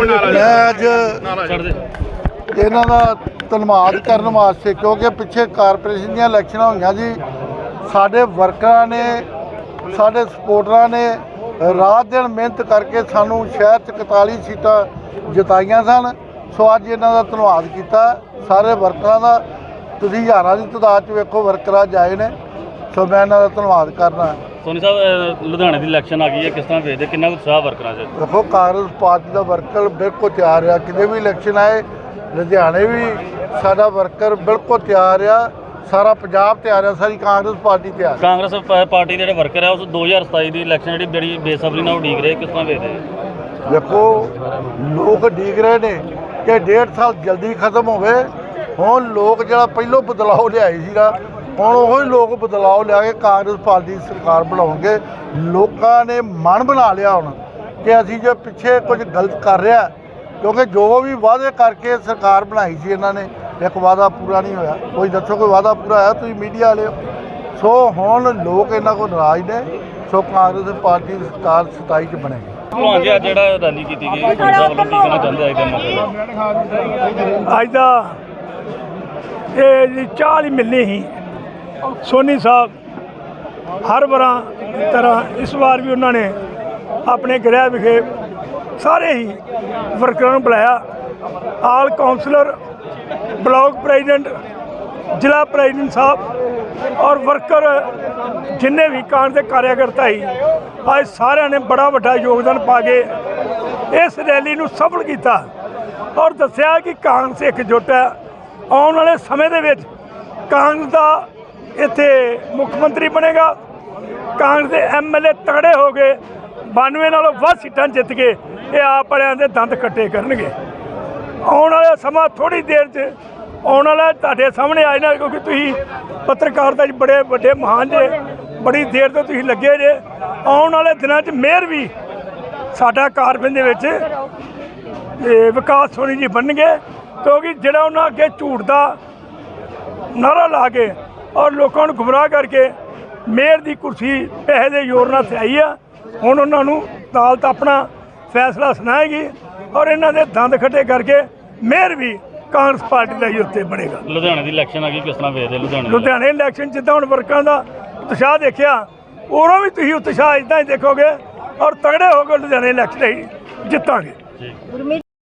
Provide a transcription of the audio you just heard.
ਮੈਂ ਅੱਜ ਇਹਨਾਂ ਦਾ ਧੰਨਵਾਦ ਕਰਨ ਵਾਸਤੇ ਕਿਉਂਕਿ ਪਿੱਛੇ ਕਾਰਪੋਰੇਸ਼ਨ ਦੀਆਂ ਇਲੈਕਸ਼ਨਾਂ ਹੋਈਆਂ ਜੀ। ਸਾਡੇ ਵਰਕਰਾਂ ਨੇ ਸਾਡੇ ਸਪੋਰਟਰਾਂ ਨੇ ਰਾਤ ਦਿਨ ਮਿਹਨਤ ਕਰਕੇ ਸਾਨੂੰ ਸ਼ਹਿਰ 'ਚ 41 ਸੀਟਾਂ ਜਿਤਾਈਆਂ ਸਨ। ਸੋ ਅੱਜ ਇਹਨਾਂ ਦਾ ਧੰਨਵਾਦ ਕੀਤਾ। ਸਾਰੇ ਵਰਕਰਾਂ ਦਾ ਤੁਸੀਂ ਹਜ਼ਾਰਾਂ ਦੀ ਤਾਦਾਦ 'ਚ ਵੇਖੋ ਵਰਕਰ ਅੱਜ ਆਏ ਨੇ। ਸੋ ਮੈਂ ਇਹਨਾਂ ਦਾ ਧੰਨਵਾਦ ਕਰਨਾ ਸੋਨੀ ਸਾਹਿਬ ਲੁਧਿਆਣੇ ਦੀ ਇਲੈਕਸ਼ਨ ਆ ਗਈ ਹੈ ਕਿਸ ਤਰ੍ਹਾਂ ਵੇਖਦੇ ਕਿੰਨਾ ਉਤਸ਼ਾਹ ਵਰਕਰਾਂ 'ਚ? ਦੇਖੋ ਕਾਂਗਰਸ ਪਾਰਟੀ ਦਾ ਵਰਕਰ ਬਿਲਕੁਲ ਤਿਆਰ ਆ। ਕਿਤੇ ਵੀ ਇਲੈਕਸ਼ਨ ਆਏ ਲੁਧਿਆਣੇ ਵੀ ਸਾਡਾ ਵਰਕਰ ਬਿਲਕੁਲ ਤਿਆਰ ਆ। ਸਾਰਾ ਪੰਜਾਬ ਤਿਆਰ ਆ ਸਾਰੀ ਕਾਂਗਰਸ ਪਾਰਟੀ ਤਿਆਰ। ਕਾਂਗਰਸ ਪਾਰਟੀ ਦੇ ਜਿਹੜੇ ਵਰਕਰ ਆ ਉਸ 2027 ਦੀ ਇਲੈਕਸ਼ਨ ਜਿਹੜੀ ਬੜੀ ਬੇਸਬਰੀ ਨਾਲ ਉਡੀਕ ਰਹੇ ਕਿਸ ਤਰ੍ਹਾਂ ਵੇਖਦੇ ਦੇਖੋ ਲੋਕ ਡੀਕ ਰਹੇ ਨੇ ਕਿ ਡੇਢ ਸਾਲ ਜਲਦੀ ਖਤਮ ਹੋਵੇ। ਹੁਣ ਲੋਕ ਜਿਹੜਾ ਪਹਿਲੋਂ ਬਦਲਾਅ ਲਿਆਏ ਸੀਗਾ ਹੁਣ ਉਹ ਹੀ ਲੋਕ ਬਦਲਾਅ ਲਿਆ ਕੇ ਕਾਂਗਰਸ ਪਾਰਟੀ ਦੀ ਸਰਕਾਰ ਬਣਾਉਣਗੇ। ਲੋਕਾਂ ਨੇ ਮਨ ਬਣਾ ਲਿਆ ਹੁਣ ਕਿ ਅਸੀਂ ਜੇ ਪਿੱਛੇ ਕੁਝ ਗਲਤ ਕਰ ਰਿਹਾ ਕਿਉਂਕਿ ਜੋ ਵੀ ਵਾਅਦੇ ਕਰਕੇ ਸਰਕਾਰ ਬਣਾਈ ਸੀ ਇਹਨਾਂ ਨੇ ਇੱਕ ਵਾਅਦਾ ਪੂਰਾ ਨਹੀਂ ਹੋਇਆ। ਕੋਈ ਦੱਸੋ ਕੋਈ ਵਾਅਦਾ ਪੂਰਾ ਹੋਇਆ ਤੁਸੀਂ ਮੀਡੀਆ ਵਾਲੇ ਹੋ? ਸੋ ਹੁਣ ਲੋਕ ਇਹਨਾਂ ਕੋਲ ਨਾਰਾਜ਼ ਨੇ ਸੋ ਕਾਂਗਰਸ ਪਾਰਟੀ ਦੀ ਸਰਕਾਰ 27 ਚ ਬਣੇਗੀ ਭਲਵਾਨ ਜੀ ਅੱਜ ਜਿਹੜਾ ਰੈਲੀ ਕੀਤੀ ਗਈ ਸੋਨੀ ਸਾਹਿਬ ਵੱਲੋਂ ਕੀ ਕਹਿਣਾ ਚਾਹੁੰਦੇ ਆ ਇਹਦੇ ਮੌਕੇ ਅੱਜ ਦਾ ਇਹ ਜੀ ਚਾਹ ਹੀ ਮਿਲਣੀ ਸੀ। ਸੋਨੀ ਸਾਹਿਬ ਹਰ ਵਾਰਾਂ ਤਰ੍ਹਾਂ ਇਸ ਵਾਰ ਵੀ ਉਹਨਾਂ ਨੇ ਆਪਣੇ ਗ੍ਰਹਿ ਵਿਖੇ ਸਾਰੇ ਹੀ ਵਰਕਰਾਂ ਨੂੰ ਬੁਲਾਇਆ। ਆਲ ਕਾਉਂਸਲਰ ਬਲਾਕ ਪ੍ਰੈਜ਼ੀਡੈਂਟ, ਜ਼ਿਲ੍ਹਾ ਪ੍ਰੈਜ਼ੀਡੈਂਟ ਸਾਹਿਬ ਔਰ ਵਰਕਰ ਜਿੰਨੇ ਵੀ ਕਾਂਗਰਸ ਦੇ ਕਾਰਿਆਕਰਤਾ ਸੀ ਅੱਜ ਸਾਰਿਆਂ ਨੇ ਬੜਾ ਵੱਡਾ ਯੋਗਦਾਨ ਪਾ ਕੇ ਇਸ ਰੈਲੀ ਨੂੰ ਸਫਲ ਕੀਤਾ ਔਰ ਦੱਸਿਆ ਕਿ ਕਾਂਗਰਸ ਇੱਕ ਜੁੱਟ ਹੈ। ਆਉਣ ਵਾਲੇ ਸਮੇਂ ਦੇ ਵਿੱਚ ਕਾਂਗਰਸ ਦਾ ਇੱਥੇ ਮੁੱਖ ਮੰਤਰੀ ਬਣੇਗਾ। ਕਾਂਗਰਸ ਦੇ ਐਮਐਲਏ ਤਗੜੇ ਹੋ ਗਏ 92 ਨਾਲੋਂ ਵੱਧ ਸੀਟਾਂ ਜਿੱਤ ਕੇ ਇਹ ਆਪ ਵਾਲਿਆਂ ਦੇ ਦੰਦ ਕੱਟੇ ਕਰਨਗੇ। ਆਉਣ ਵਾਲਾ ਸਮਾਂ ਥੋੜੀ ਦੇਰ 'ਚ ਆਉਣ ਵਾਲਾ ਤੁਹਾਡੇ ਸਾਹਮਣੇ ਆ ਜਾਣਾ, ਕਿਉਂਕਿ ਤੁਸੀਂ ਪੱਤਰਕਾਰਤਾ 'ਚ ਬੜੇ ਵੱਡੇ ਮਹਾਨ ਜੇ, ਬੜੀ ਦੇਰ ਤੋਂ ਤੁਸੀਂ ਲੱਗੇ ਜੇ। ਆਉਣ ਵਾਲੇ ਦਿਨਾਂ 'ਚ ਮੇਅਰ ਵੀ ਸਾਡਾ ਕਾਰਬਨ ਦੇ ਵਿੱਚ ਇਹ ਵਿਕਾਸ ਸੋਨੀ ਜੀ ਬਣਨਗੇ, ਕਿਉਂਕਿ ਜਿਹੜਾ ਉਹਨਾਂ ਅੱਗੇ ਝੂਠ ਦਾ ਨਾਰਾ ਲਾ ਕੇ ਔਰ ਲੋਕਾਂ ਨੂੰ ਗੁੰਮਰਾਹ ਕਰਕੇ ਮੇਅਰ ਦੀ ਕੁਰਸੀ ਪੈਸੇ ਦੇ ਜ਼ੋਰ ਨਾਲ ਥਿਆਈ ਆ। ਹੁਣ ਉਹਨਾਂ ਨੂੰ ਅਦਾਲਤ ਆਪਣਾ ਫੈਸਲਾ ਸੁਣਾਏਗੀ ਔਰ ਇਹਨਾਂ ਦੇ ਦੰਦ ਖੱਟੇ ਕਰਕੇ ਮੇਅਰ ਵੀ ਕਾਂਗਰਸ ਪਾਰਟੀ ਦਾ ਹੀ ਉੱਤੇ ਬਣੇਗਾ। ਲੁਧਿਆਣੇ ਦੀ ਇਲੈਕਸ਼ਨ ਆ ਗਈ ਕਿਸ ਤਰ੍ਹਾਂ ਵੇਖਦੇ ਲੁਧਿਆਣੇ ਦੀ? ਲੁਧਿਆਣੇ ਇਲੈਕਸ਼ਨ ਜਿੱਦਾਂ ਹੁਣ ਵਰਕਰਾਂ ਦਾ ਉਤਸ਼ਾਹ ਦੇਖਿਆ ਉਰੋਂ ਵੀ ਤੁਸੀਂ ਉਤਸ਼ਾਹ ਇਦਾਂ ਹੀ ਦੇਖੋਗੇ ਔਰ ਤਗੜੇ ਹੋ ਕੇ ਲੁਧਿਆਣੇ ਇਲੈਕਸ਼ਨ ਹੀ ਜਿੱਤਾਂਗੇ।